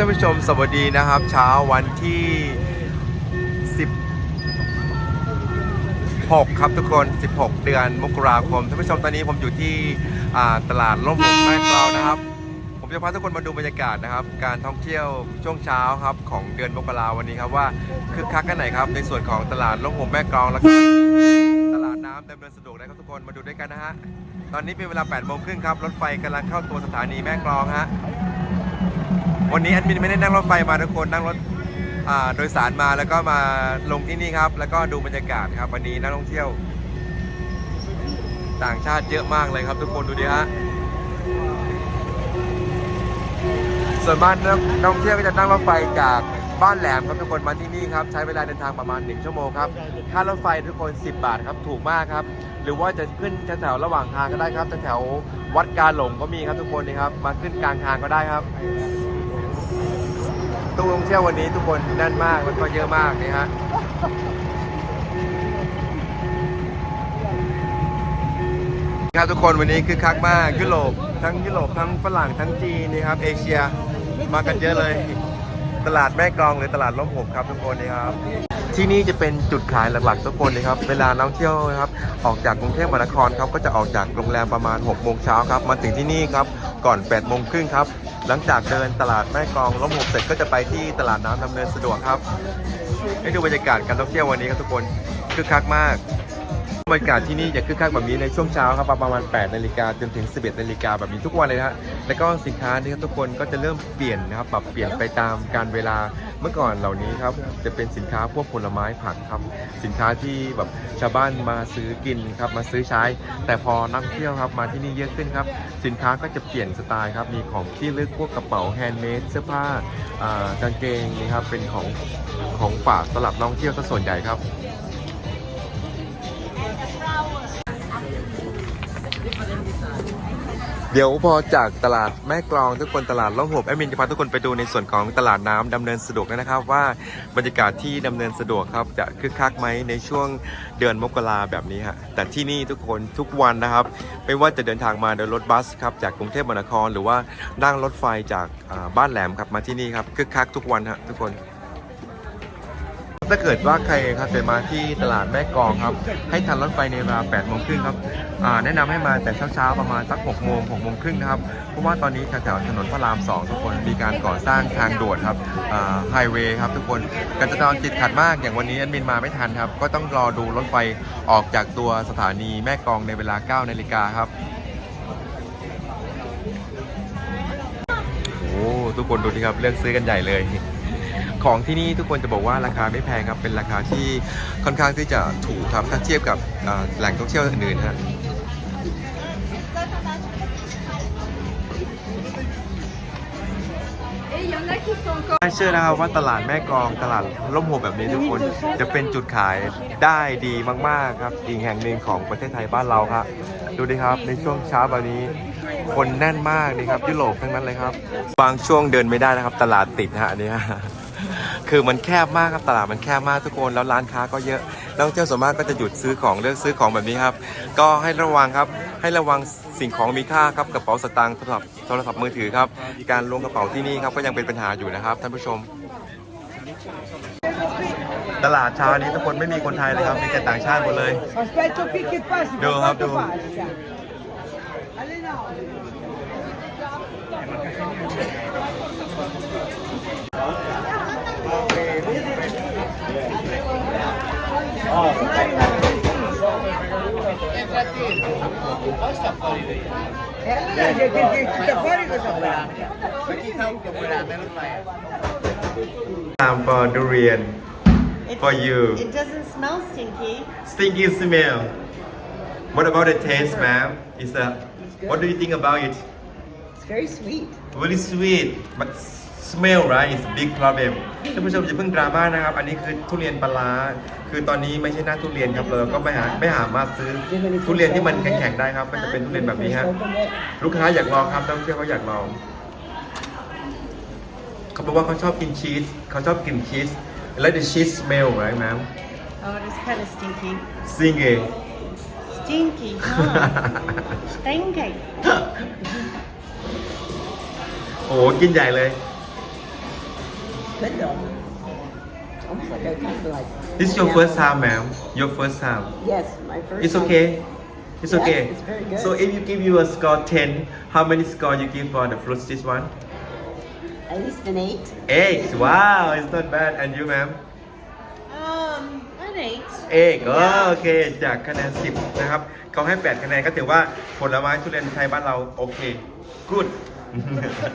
ท่านผู้ชมสวัสดีนะครับ เช้าวันที่ 16 ครับทุกคน 16 เดือนมกราคมท่านผู้ชมตอนนี้ผมอยู่ที่ตลาดร่มหกแม่กลาวนะครับ ผมจะพาทุกคนมาดูบรรยากาศนะครับ การท่องเที่ยวช่วงเช้าครับของเดือนมกราวันนี้ครับว่าคึกคักกันไหนครับในส่วนของตลาดร่มหกแม่กลาวแล้วก็ตลาดน้ำดำเนินสะดวกนะครับทุกคนมาดูด้วยกันนะฮะตอนนี้เป็นเวลา8โมงครึ่งครับรถไฟกำลังเข้าตัวสถานีแม่กลองฮะ วันนี้แอดมินไม่ได้นั่งรถไฟมาทุกคนนั่งรถโดยสารมาแล้วก็มาลงที่นี่ครับ แล้วก็ดูบรรยากาศครับ วันนี้นักท่องเที่ยว ต่างชาติเยอะมากเลยครับ ทุกคนดูดิฮะส่วนมากนักท่องเที่ยวก็จะนั่งรถไฟจากบ้านแหลมครับทุกคนมาที่นี่ครับใช้เวลาเดินทางประมาณ 1 ชั่วโมงครับค่ารถไฟทุกคน 10 บาทครับถูกมากครับ หรือว่าจะขึ้นแถวระหว่างทางก็ได้ครับแถววัดกาหลงก็มีครับทุกคนนี่ครับมาขึ้นกลางทางก็ได้ครับ ตู้ท่องเที่ยววันนี้ทุกคนแน่นมากแล้วก็เยอะมากนี่ฮะครับทุกคนวันนี้คือคักมากยุโรปทั้งยุโรปทั้งฝรั่งทั้งจีนนี่ครับเอเชียมากันเยอะเลย ตลาดแม่กลองหรือตลาดล้มหกครับทุกคนนี่ครับที่นี่จะเป็นจุดขายหลักๆทุกคนนะครับเวลานักเที่ยวนะครับออกจากกรุงเทพมหานครครับก็จะออกจากโรงแรมประมาณ6โมงเช้าครับมาถึงที่นี่ครับก่อน8โมงครึ่งครับ หลังจากเดินตลาดแม่กลองล้มหกเสร็จก็จะไปที่ตลาดน้ำดำเนินสะดวกครับ ให้ดูบรรยากาศการท่องเที่ยววันนี้ครับทุกคนคึกคักมากบรรยากาศที่นี่จะคึกคักแบบนี้ในช่วงเช้าครับประมาณ 8 นาฬิกาจนถึง 11 นาฬิกาแบบนี้ทุกวันเลยนะฮะแล้วก็สินค้าที่ครับทุกคนก็จะเริ่มเปลี่ยนนะครับปรับเปลี่ยนไปตามการเวลาเมื่อก่อนเหล่านี้ครับจะเป็นสินค้าพวกผลไม้ผักครับสินค้าที่แบบชาวบ้านมาซื้อกินครับมาซื้อใช้ แต่พอนักท่องเที่ยวครับมาที่นี่เยอะขึ้นครับ สินค้าก็จะเปลี่ยนสไตล์ครับ มีของที่ลึกพวกกระเป๋าแฮนด์เมดเสื้อผ้าอ่ากางเกงนี่ครับเป็นของของฝากสำหรับน้องเที่ยวซะส่วนใหญ่ครับ เดี๋ยวพอจากตลาดแม่กลองทุกคนตลาดล่องหบแอมินจะพาทุกคนไปดูในส่วนของตลาดน้ำดำเนินสะดวกนะครับ ว่าบรรยากาศที่ดำเนินสะดวกครับจะคึกคักไหมในช่วงเดือนมกราแบบนี้ฮะแต่ที่นี่ทุกคนทุกวันนะครับ ไม่ว่าจะเดินทางมาโดยรถบัสครับจากกรุงเทพมหานคร หรือว่านั่งรถไฟจากบ้านแหลมครับมาที่นี่ครับคึกคักทุกวันฮะทุกคน ถ้าเกิดว่าใครครับจะมาที่ตลาดแม่กองครับ ให้ทันรถไฟในเวลา8โมงครึ่งครับแนะนำให้มาแต่เช้าๆประมาณสัก6โมง6โมงครึ่งนะครับ เพราะว่าตอนนี้แถวถนนพระราม 2 ทุกคนมีการก่อสร้างทางด่วนครับไฮเวย์ครับทุกคนการจราจรติดขัดมากอย่างวันนี้แอดมินมาไม่ทันครับ ก็ต้องรอดูรถไฟออกจากตัวสถานีแม่กองในเวลา9นาฬิกาครับโอ้ทุกคนดูดิครับเลือกซื้อกันใหญ่เลย ของที่นี่ทุกคนจะบอกว่าราคาไม่แพงครับ เป็นราคาที่ค่อนข้างที่จะถูกครับถ้าเทียบกับแหล่งท่องเที่ยวอื่นๆฮะไม่เชื่อนะครับว่าตลาดแม่กองตลาดร่มโพแบบนี้ทุกคนจะเป็นจุดขายได้ดีมากๆครับ อีกแห่งหนึ่งของประเทศไทยบ้านเราครับดูดิครับในช่วงเช้าแบบนี้ คนแน่นมากนี่ครับยุโรปทั้งนั้นเลยครับ บางช่วงเดินไม่ได้นะครับ ตลาดติดฮะอันนี้ คือมันแคบมากครับตลาดมันแคบมากทุกคนแล้วร้านค้าก็เยอะนักท่องเที่ยวส่วนมากก็จะหยุดซื้อของเลือกซื้อของแบบนี้ครับ ก็ให้ระวังครับให้ระวังสิ่งของมีค่าครับกระเป๋าสตางค์โทรศัพท์โทรศัพท์มือถือครับ การลงกระเป๋าที่นี่ครับก็ยังเป็นปัญหาอยู่นะครับท่านผู้ชม ตลาดเช้านี้ทุกคนไม่มีคนไทยเลยครับมีแต่ต่างชาติหมดเลย Aspetta qui che passi, Devo, quanto devo. passa? Alle nove. E allora che, che, che tutta fuori cosa fa? Time for durian It, for you It doesn't smell stinky. stinky smell What about the taste ma'am Is a What do you think about it It's very sweet. Really sweet but smell right is big problem ท่านผู้ชมอย่าเพิ่งดราม่านะครับ อันนี้คือทุเรียนปลาร้าคือตอนนี้ไม่ใช่หน้าทุเรียนครับเราก็ไม่หาไม่หามาซื้อทุเรียนที่มันแข็งๆได้ครับ ก็จะเป็นทุเรียนแบบนี้ฮะลูกค้าอยากลองครับนักท่องเที่ยวเขาอยากลองเขาบอกว่าเขาชอบกินชีสเขาชอบกินชีส Like the cheese smell right ma'am Oh, it is kind of stinky. Singing Stinky, huh? Stinky. โอ้โหกินใหญ่เลย Good though. Almost like I kind of like. This is your first time ma'am your first time Yes, my first. It's time. okay It's Yes, okay it's very good. So if you give you a score 10 how many score you give for the fruit this one At least an eight. Eight wow it's not bad and you ma'am Um, an eight. เอกอ๋อโอเคจากคะแนน 10 นะครับ เขาให้ 8 คะแนนก็ถือว่าผลไม้ทุเรียนไทยบ้านเราโอเคกู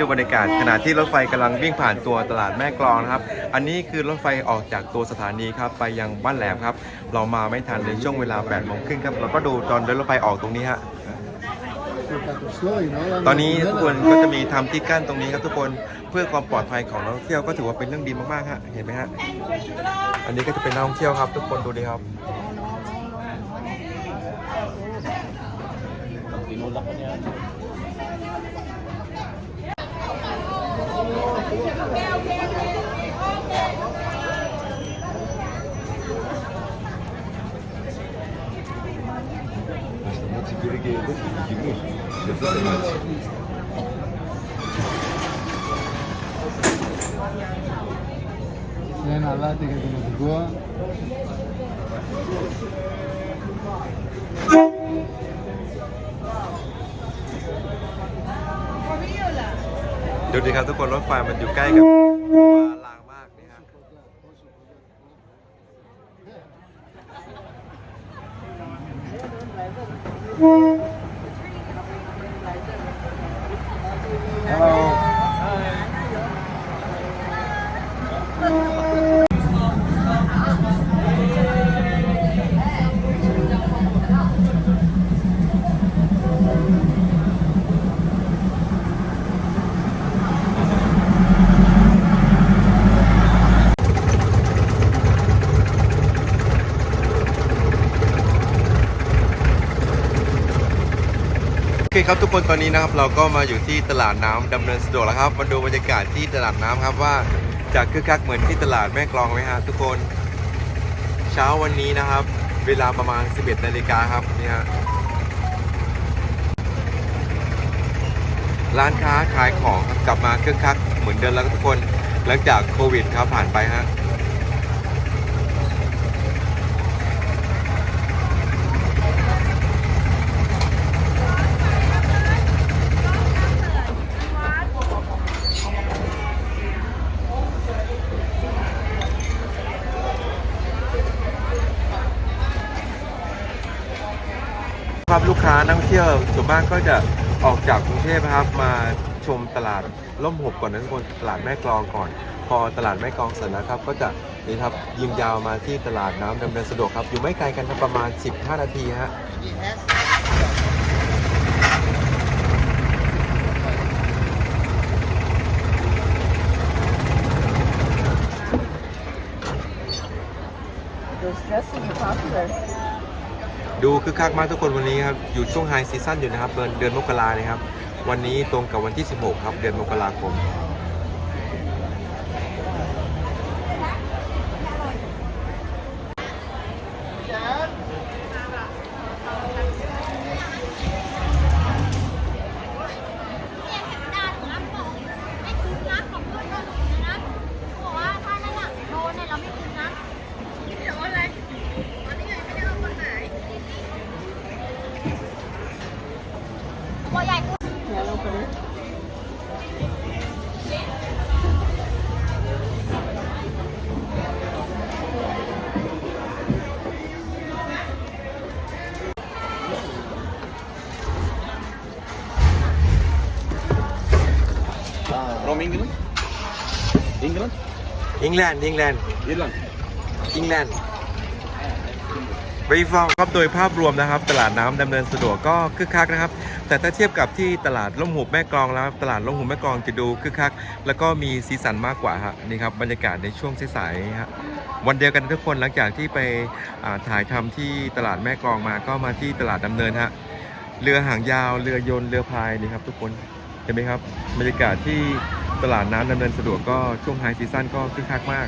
ดูบรรยากาศขณะที่รถไฟกำลังวิ่งผ่านตัวตลาดแม่กลองนะครับ อันนี้คือรถไฟออกจากตัวสถานีครับไปยังบ้านแหลมครับ เรามาไม่ทันในช่วงเวลา8โมงครึ่งครับ เราก็ดูตอนเดินรถไฟออกตรงนี้ฮะ ตอนนี้ทุกคนก็จะมีทำที่กั้นตรงนี้ครับทุกคน เพื่อความปลอดภัยของนักท่องเที่ยวก็ถือว่าเป็นเรื่องดีมากๆฮะ เห็นไหมฮะ อันนี้ก็จะเป็นนักท่องเที่ยวครับ ทุกคนดูดิครับ Türkiye'de kimi şefler Δεν αλλάτε για τον οδηγό. Điều đi khá tôi còn lót phải mình. ครับทุกคนตอนนี้นะครับเราก็มาอยู่ที่ตลาดน้ำดำเนินสะดวกแล้วครับมาดูบรรยากาศที่ตลาดน้ำครับว่าจะคึกคักเหมือนที่ตลาดแม่กลองไหมฮะทุกคน เช้าวันนี้นะครับ เวลาประมาณ 11นาฬิกาครับนี่ฮะร้านค้าขายของครับกลับมาคึกคักเหมือนเดิมแล้วทุกคน หลังจากโควิดครับผ่านไปฮะ ลูกค้านักท่องเที่ยวส่วนมากก็จะออกจากกรุงเทพนะครับมาชมตลาดล่มหบก่อนนะทุกคนตลาดแม่กลองก่อน พอตลาดแม่กลองเสร็จแล้วครับ ก็จะนี่ครับยิงยาวมาที่ตลาดน้ำดำเนินสะดวกครับ อยู่ไม่ไกลกันครับประมาณ 15 นาทีฮะ Those dresses are popular. ดูคึกคักมากทุกคนวันนี้ครับ อยู่ช่วงไฮซีซั่นอยู่นะครับเดือนเดือนมกราเลยครับ วันนี้ตรงกับวันที่ 16 ครับ เดือนมกราคม ลนด์บริฟองครับโดยภาพรวมนะครับ ตลาดน้ำดำเนินสะดวกก็คึกคักนะครับ แต่ถ้าเทียบกับที่ตลาดล่มหุบแม่กลองแล้วตลาดล่มหุบแม่กลองจะดูคึกคัก แล้วก็มีสีสันมากกว่าฮะนี่ครับบรรยากาศในช่วงสายๆฮะวันเดียวกันทุกคนหลังจากที่ไปอ่าถ่ายทำที่ตลาดแม่กลองมาก็มาที่ตลาดดำเนินฮะเรือหางยาวเรือยนต์เรือพายนี่ครับทุกคนเห็นไหมครับบรรยากาศที่ ตลาดน้ำดำเนินสะดวกก็ช่วงไฮซีซั่นก็คึกคักมาก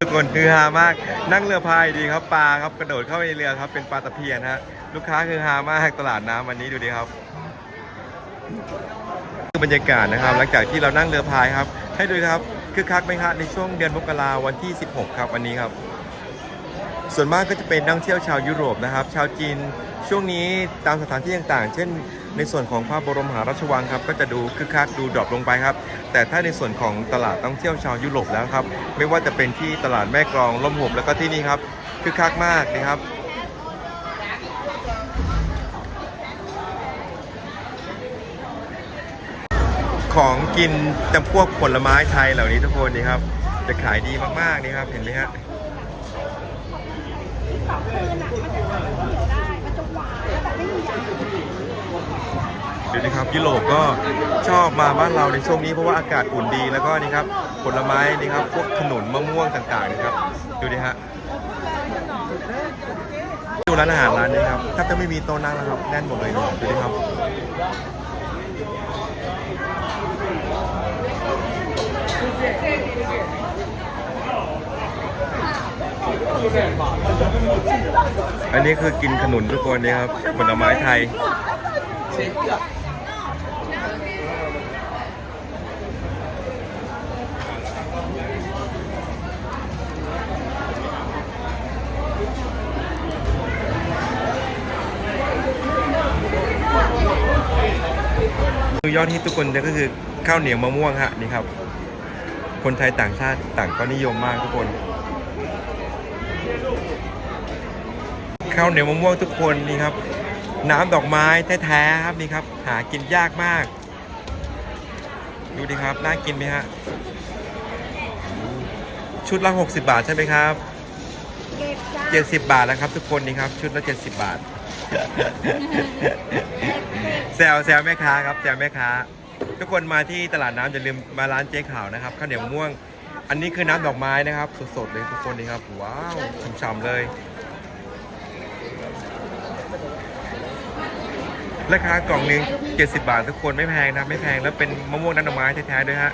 ทุกคนคือฮามาก นั่งเรือพายดีครับปลาครับกระโดดเข้าไปในเรือครับเป็นปลาตะเพียนฮะลูกค้าคือฮามากตลาดน้ำวันนี้ดูดิครับคือบรรยากาศนะครับ หลังจากที่เรานั่งเรือพายครับ ให้ดูครับคือคักไหมครับในช่วงเดือนมกราวันที่ 16 ครับวันนี้ครับ ส่วนมากก็จะเป็นนักเที่ยวชาวยุโรปนะครับ ชาวจีนช่วงนี้ตามสถานที่ต่างๆ เช่น ในส่วนของพระบรมมหาราชวังครับ ก็จะดูคึกคักดูดรอปลงไปครับ แต่ถ้าในส่วนของตลาดท่องเที่ยวชาวยุโรปแล้วครับ ไม่ว่าจะเป็นที่ตลาดแม่กลองล่มหุบแล้วก็ที่นี่ครับคึกคักมากนะครับของกินจำพวกผลไม้ไทยเหล่านี้ทุกคนนี่ครับ จะขายดีมากๆนี่ครับเห็นไหมฮะ เดี๋ยวนะครับยุโรปก็ชอบมาบ้านเราในช่วงนี้เพราะว่าอากาศอุ่นดีแล้วก็นี่ครับผลไม้นี่ครับพวกขนุนมะม่วงต่างๆนะครับดูดิฮะดูร้านอาหารร้านนี้ครับแทบจะไม่มีโต๊ะนั่งแล้วครับแน่นหมดเลยดูดิครับ อันนี้คือกินขนุนทุกคนนี่ครับผลไม้ไทย ยอดฮิตทุกคนเนี่ยก็คือข้าวเหนียวมะม่วงฮะนี่ครับ คนไทยต่างชาติต่างก็นิยมมากทุกคน ข้าวเหนียวมะม่วงทุกคนนี่ครับ น้ำดอกไม้แท้ๆครับนี่ครับ หากินยากมาก ดูดิครับน่ากินไหมฮะชุดละ 60 บาทใช่ไหมครับ 70 บาทนะครับ ทุกคนนี่ครับ ชุดละ 70 บาทแซวแซวแม่ค้าครับแซวแม่ค้า ทุกคนมาที่ตลาดน้ำอย่าลืมมาร้านเจ๊ขาวนะครับข้าวเหนียวมะม่วง อันนี้คือน้ำดอกไม้นะครับ สดๆเลยทุกคนนี่ครับว้าวฉ่ำๆเลย ราคากล่องหนึง70 บาททุกคนไม่แพงนะไม่แพงแล้วเป็นมะม่วงน้ำดอกไม้แท้ๆด้วยฮะ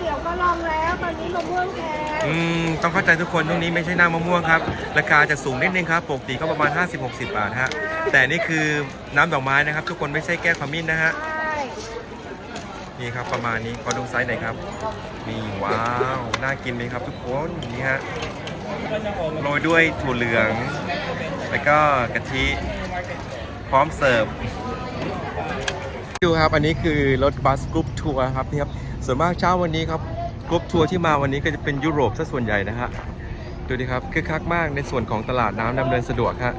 เดี๋ยวก็ลองแล้วตอนนี้มะม่วงแพงอืมต้องเข้าใจทุกคนตรงนี้ไม่ใช่น้ำมะม่วงครับ ราคาจะสูงนิดนึงครับปกติก็ประมาณ 50-60 บาทฮะแต่นี่คือน้ำดอกไม้นะครับ ทุกคนไม่ใช่แก้วขมิ้นนะฮะใช่นี่ครับประมาณนี้ขอดูไซส์หน่อยครับนี่ว้าวน่ากินไหมครับทุกคนนี่ฮะโรยด้วยถั่วเหลือง แล้วก็กะทิพร้อมเสิร์ฟดูครับอันนี้คือรถบัสกรุ๊ปทัวร์ครับนี่ครับส่วนมากเช้าวันนี้ครับกรุ๊ปทัวร์ที่มาวันนี้ก็จะเป็นยุโรปซะส่วนใหญ่นะฮะดูดิครับคึกคักมากในส่วนของตลาดน้ำดำเนินสะดวกฮะ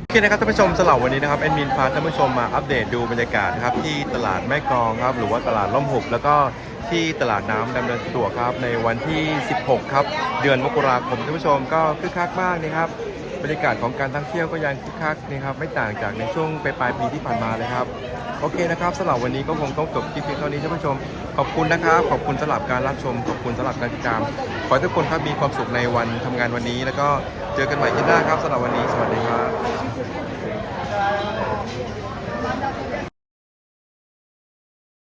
โอเคนะครับท่านผู้ชมสำหรับวันนี้นะครับแอดมินพาท่านผู้ชมมาอัปเดตดูบรรยากาศนะครับที่ตลาดแม่กลองครับหรือว่าตลาดล่มหุบแล้วก็ ที่ตลาดน้ำดำเนินสะดวกครับ ในวันที่ 16 ครับ เดือนมกราคมท่านผู้ชมก็คึกคักมากนะครับบรรยากาศของการท่องเที่ยวก็ยังคึกคักนะครับไม่ต่างจากในช่วงปลายปีที่ผ่านมาเลยครับโอเคนะครับสำหรับวันนี้ก็คงต้องจบคลิปเพียงเท่านี้ท่านผู้ชม ขอบคุณนะครับ ขอบคุณสำหรับการรับชม ขอบคุณสำหรับการติดตาม ขอให้ทุกคนครับมีความสุขในวันทำงานวันนี้ แล้วก็เจอกันใหม่ที่หน้าครับสำหรับวันนี้สวัสดีครับ